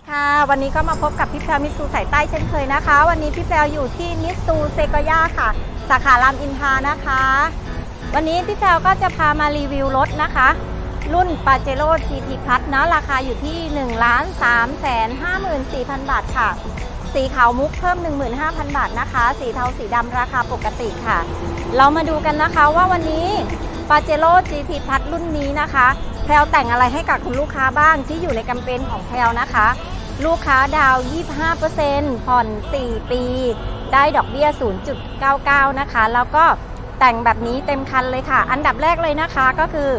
ดีค่ะ วันนี้ก็มาพบกับพี่แพรมิตซูสายใต้เช่นเคยนะคะ วันนี้พี่แพรอยู่ที่มิตซูเซกย่าค่ะ สาขารามอินทานะคะ วันนี้พี่แพรก็จะพามารีวิวรถนะคะ รุ่นปาเจโร่ GT Plus นะราคาอยู่ที่ 1 3 5 4 0 0 0 บาทค่ะ สีขาวมุกเพิ่ม 15,000 บาทนะคะ สีเทาสีดำราคาปกติค่ะ เรามาดูกันนะคะว่าวันนี้ปาเจโร่ GT Plus รุ่นนี้นะคะ พลวแต่งอะไรให้กับคุณลูกค้าบ้างที่อยู่ในแคมเปญของแพลวนะคะ ลูกค้าดาว 25%ผ่อน 4 ปี ได้ดอกเบี้ย 0.99 นะคะ แล้วก็แต่งแบบนี้เต็มคันเลยค่ะ อันดับแรกเลยนะคะก็คือ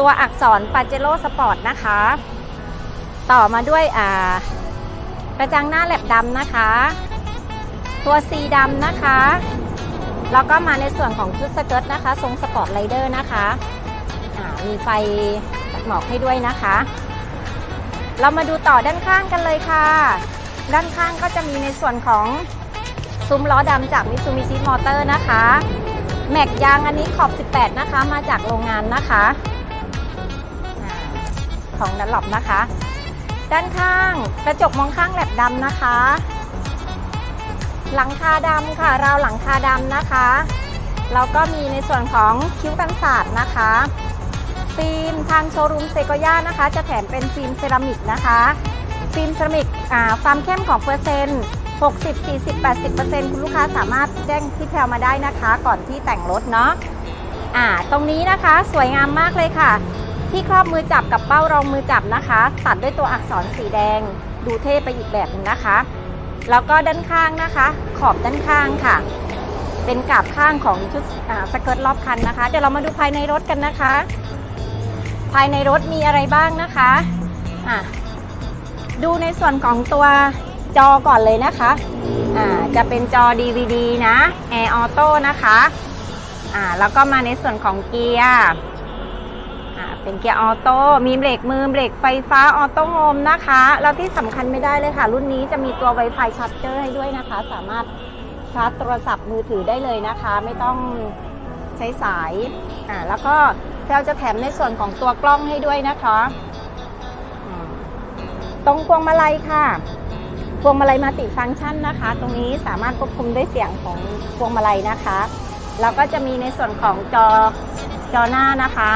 ตัวอักษรปาเจโร่สปอร์ตนะคะ ต่อมาด้วยอ่ากระจังหน้าแลบดำนะคะ ตัว C ดำนะคะ แล้วก็มาในส่วนของชุดสเกิร์ตนะคะ ทรงสปอร์ตไรเดอร์นะคะมีไฟ หมอกให้ด้วยนะคะ เรามาดูต่อด้านข้างกันเลยค่ะ ด้านข้างก็จะมีในส่วนของซุ้มล้อดำจากมิซูมิชิมอเตอร์นะคะ แม็กยางอันนี้ขอบ 18 นะคะ มาจากโรงงานนะคะ ของดันหลบนะคะ ด้านข้างกระจกมองข้างแหลบดำนะคะ หลังคาดำค่ะราวหลังคาดำนะคะแล้วก็มีในส่วนของคิ้วกันศาสตร์นะคะ ฟิล์มทางโชว์รูมเซโกย่านะคะ จะแถมเป็นฟิล์มเซรามิกนะคะฟิล์มเซรามิกความเข้มของเปอร์เซ็นต์60 40 80 คุณลูกค้าสามารถแจ้งพี่แพรวมาได้นะคะ ก่อนที่แต่งรถเนาะอ่า ตรงนี้นะคะสวยงามมากเลยค่ะ ที่ครอบมือจับกับเป้ารองมือจับนะคะ ตัดด้วยตัวอักษรสีแดง ดูเท่ไปอีกแบบหนึงนะคะ แล้วก็ด้านข้างนะคะ ขอบด้านข้างค่ะ เป็นกาบข้างของชุดสเกิร์ตรอบคันนะคะ เดี๋ยวเรามาดูภายในรถกันนะคะ ภายในรถมีอะไรบ้างนะคะอะดูในส่วนของตัวจอก่อนเลยนะคะอ่าจะเป็นจอ DVD นะ Air Auto นะคะอ่าแล้วก็มาในส่วนของเกียร์อ่าเป็นเกียร์ออโต้มีเบรกมือเบรกไฟฟ้าออโต้โฮมนะคะ แล้วที่สำคัญไม่ได้เลยค่ะ รุ่นนี้จะมีตัว Wi-Fi Charger ให้ด้วยนะคะ สามารถชาร์จโทรศัพท์มือถือได้เลยนะคะ ไม่ต้องใช้สายอ่าแล้วก็ เราจะแถมในส่วนของตัวกล้องให้ด้วยนะคะอืมตรงพวงมาลัยค่ะ พวงมาลัยมัลติฟังก์ชันนะคะ ตรงนี้สามารถควบคุมด้วยเสียงของพวงมาลัยนะคะ แล้วก็จะมีในส่วนของจอจอหน้านะคะ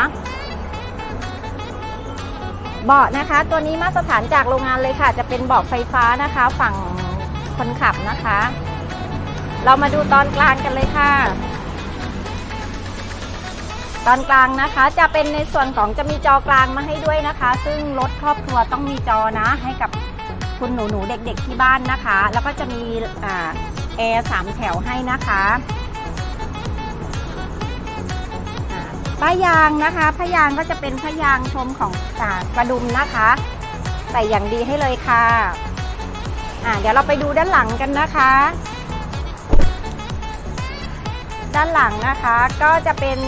เบาะนะคะ ตัวนี้มาตรฐานจากโรงงานเลยค่ะ จะเป็นเบาะไฟฟ้านะคะ ฝั่งคนขับนะคะ เรามาดูตอนกลางกันเลยค่ะ ตอนกลางนะคะ จะเป็นในส่วนของจะมีจอกลางมาให้ด้วยนะคะ ซึ่งรถครอบครัวต้องมีจอนะให้กับคุณหนูหนูๆเด็กๆที่บ้านนะคะ แล้วก็จะมีแอร์สามแถวให้นะคะอ่าป้ายางนะคะผ้ายางก็จะเป็นผ้ายางชมของอ่ากระดุมนะคะใส่อย่างดีให้เลยค่ะอ่าเดี๋ยวเราไปดูด้านหลังกันนะคะ ด้านหลังนะคะก็จะเป็น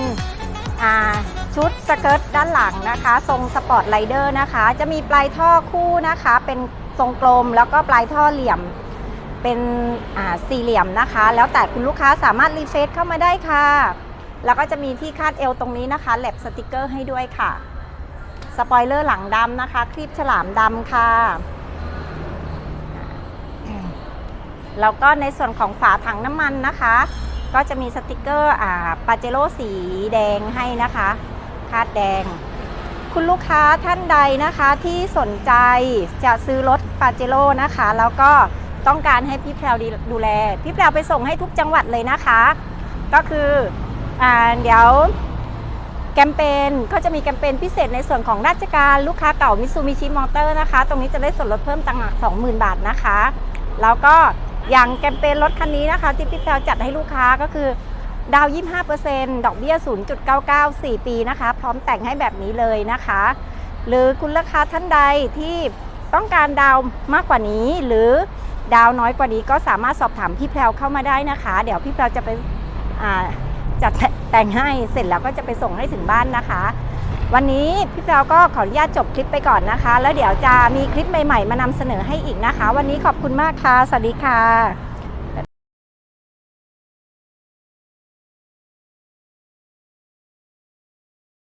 ชุดสเกิร์ตด้านหลังนะคะ ทรงสปอร์ตไลเดอร์นะคะ จะมีปลายท่อคู่นะคะ เป็นทรงกลมแล้วก็ปลายท่อเหลี่ยม เป็นสี่เหลี่ยมนะคะ แล้วแต่คุณลูกค้าสามารถรีเฟซเข้ามาได้ค่ะ แล้วก็จะมีที่คาดเอวตรงนี้นะคะแลบสติกเกอร์ให้ด้วยค่ะ สปอยเลอร์หลังดำนะคะ คลิปฉลามดำค่ะแล้วก็ในส่วนของฝาถังน้ำมันนะคะ ก็จะมีสติกเกอร์อ่าปาเจโร่สีแดงให้นะคะคาดแดง คุณลูกค้าท่านใดนะคะที่สนใจจะซื้อรถปาเจโร่นะคะ แล้วก็ต้องการให้พี่แพรวดีดูแล พี่แพรวไปส่งให้ทุกจังหวัดเลยนะคะ ก็คืออาเดี๋ยวแคมเปญก็จะมีแคมเปญพิเศษในส่วนของราชการลูกค้าเก่ามิซูมิชิมอเตอร์นะคะ ตรงนี้จะได้ส่วนลดเพิ่มต่างหาก20,000บาทนะคะ แล้วก็ อย่างแคมเปญรถคันนี้นะคะที่พี่แพรวจัดให้ลูกค้าก็คือ ดาว 25%ดอกเบี้ย 0.99 4 ปีนะคะ พร้อมแต่งให้แบบนี้เลยนะคะ หรือคุณลูกค้าท่านใดที่ต้องการดาวมากกว่านี้ หรือดาวน้อยกว่านี้ก็สามารถสอบถามพี่แพรวเข้ามาได้นะคะ เดี๋ยวพี่แพรวจะไปจัดแต่งให้เสร็จแล้วก็จะไปส่งให้ถึงบ้านนะคะ วันนี้พี่เราก็ขออนุญาตจบคลิปไปก่อนนะคะ แล้วเดี๋ยวจะมีคลิปใหม่ๆ มานำเสนอให้อีกนะคะ วันนี้ขอบคุณมากค่ะ สวัสดีค่ะ